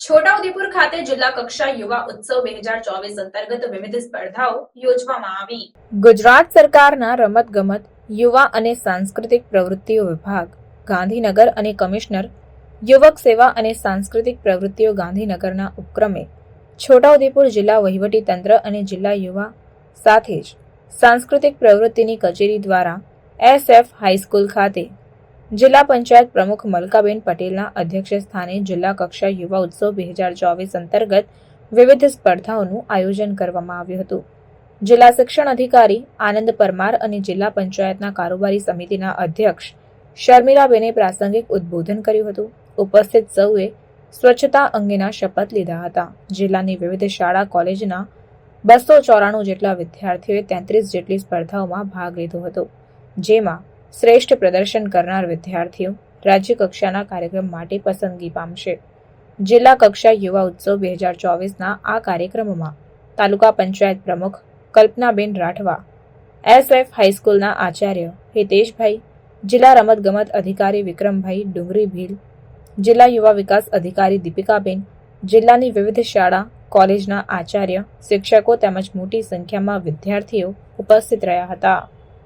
છોટાઉદેપુર ખાતે જિલ્લા કક્ષા યુવા ઉત્સવ બે હજાર ચોવીસ અંતર્ગત વિવિધ સ્પર્ધાઓ યોજવામાં આવી. ગુજરાત સરકારના રમતગમત, યુવા અને સાંસ્કૃતિક પ્રવૃત્તિઓ વિભાગ, ગાંધીનગર અને કમિશનર, યુવક સેવા અને સાંસ્કૃતિક પ્રવૃત્તિઓ ગાંધીનગરના ઉપક્રમે છોટાઉદેપુર જિલ્લા વહીવટી તંત્ર અને જિલ્લા યુવા સાથે જ સાંસ્કૃતિક પ્રવૃત્તિની કચેરી દ્વારા એસએફ હાઈસ્કૂલ ખાતે જિલ્લા પંચાયત પ્રમુખ મલકાબેન પટેલના અધ્યક્ષ સ્થાને જિલ્લા કક્ષા યુવા ઉત્સવ બે હજાર ચોવીસ અંતર્ગત વિવિધ સ્પર્ધાઓનું આયોજન કરવામાં આવ્યું હતું. જિલ્લા શિક્ષણ અધિકારી આનંદ પરમાર અને જિલ્લા પંચાયતના કારોબારી સમિતિના અધ્યક્ષ શર્મિલાબેને પ્રાસંગિક ઉદ્બોધન કર્યું હતું. ઉપસ્થિત સૌએ સ્વચ્છતા અંગેના શપથ લીધા હતા. જિલ્લાની વિવિધ શાળા, કોલેજના બસો ચોરાણું જેટલા વિદ્યાર્થીઓએ તેત્રીસ જેટલી સ્પર્ધાઓમાં ભાગ લીધો હતો. જેમાં શ્રેષ્ઠ પ્રદર્શન કરનાર વિદ્યાર્થીઓ રાજ્ય કક્ષાના કાર્યક્રમ માટે પસંદગી પામશે. જિલ્લા કક્ષા યુવા ઉત્સવ બે હજાર ચોવીસના આ કાર્યક્રમમાં તાલુકા પંચાયત પ્રમુખ કલ્પનાબેન રાઠવા, એસએફ હાઈસ્કૂલના આચાર્ય હિતેશભાઈ, જિલ્લા રમતગમત અધિકારી વિક્રમભાઈ ડુંગરી ભીલ જિલ્લા યુવા વિકાસ અધિકારી દીપિકાબેન, જિલ્લાની વિવિધ શાળા, કોલેજના આચાર્ય, શિક્ષકો તેમજ મોટી સંખ્યામાં વિદ્યાર્થીઓ ઉપસ્થિત રહ્યા હતા.